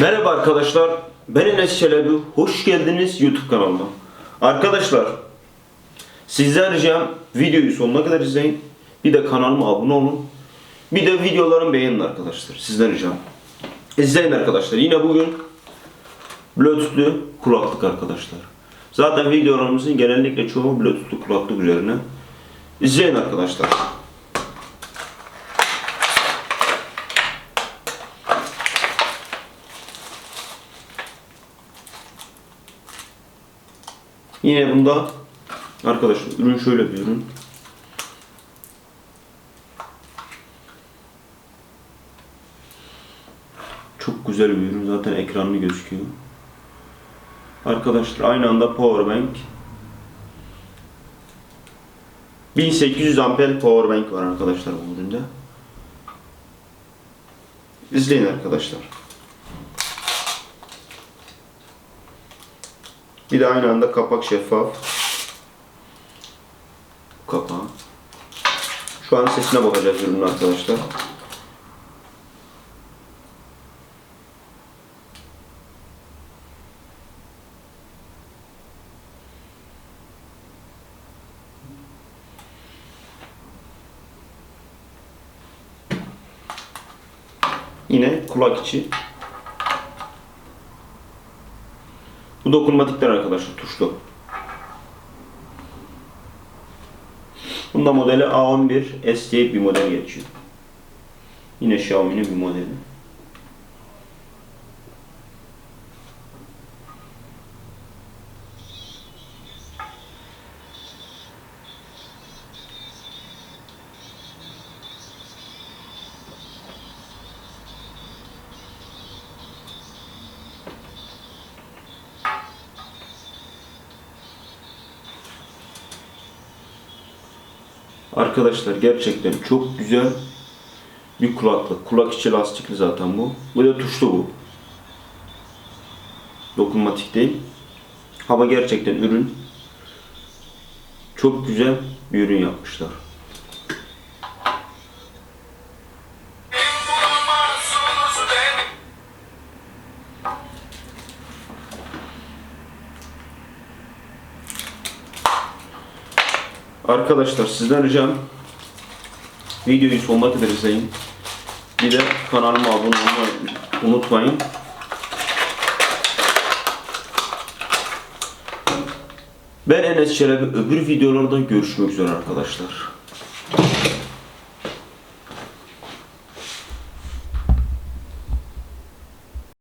Merhaba arkadaşlar, ben Enes Çelebi. Hoş geldiniz YouTube kanalıma. Arkadaşlar, sizden ricam videoyu sonuna kadar izleyin. Bir de kanalıma abone olun. Bir de videolarımı beğenin arkadaşlar. Sizden ricam. İzleyin arkadaşlar. Yine bugün Bluetooth'lu kulaklık arkadaşlar. Zaten videolarımızın genellikle çoğu Bluetooth'lu kulaklık üzerine. İzleyin arkadaşlar. Yine bunda arkadaşlar ürün şöyle bir ürün. Çok güzel bir ürün. Zaten ekranlı gözüküyor. Arkadaşlar aynı anda power bank 1800 amper power bank var arkadaşlar bu üründe. İzleyin arkadaşlar. Bir de aynı anda kapak şeffaf. Kapağı. Şu an sesine bakacağız ürünün arkadaşlar. Yine kulak içi. Bu dokunmatikler arkadaşlar tuşlu. Bunda modeli A11 S diye bir model geçiyor. Yine Xiaomi'nin bir modeli. Arkadaşlar gerçekten çok güzel bir kulaklık. Kulak içi lastikli zaten bu. Bu da tuşlu bu. Dokunmatik değil. Ama gerçekten ürün çok güzel bir ürün yapmışlar. Arkadaşlar sizden ricam videoyu sonuna kadar izleyin. Bir de kanalıma abone olmayı unutmayın. Ben Enes Çelebi öbür videolarda görüşmek üzere arkadaşlar.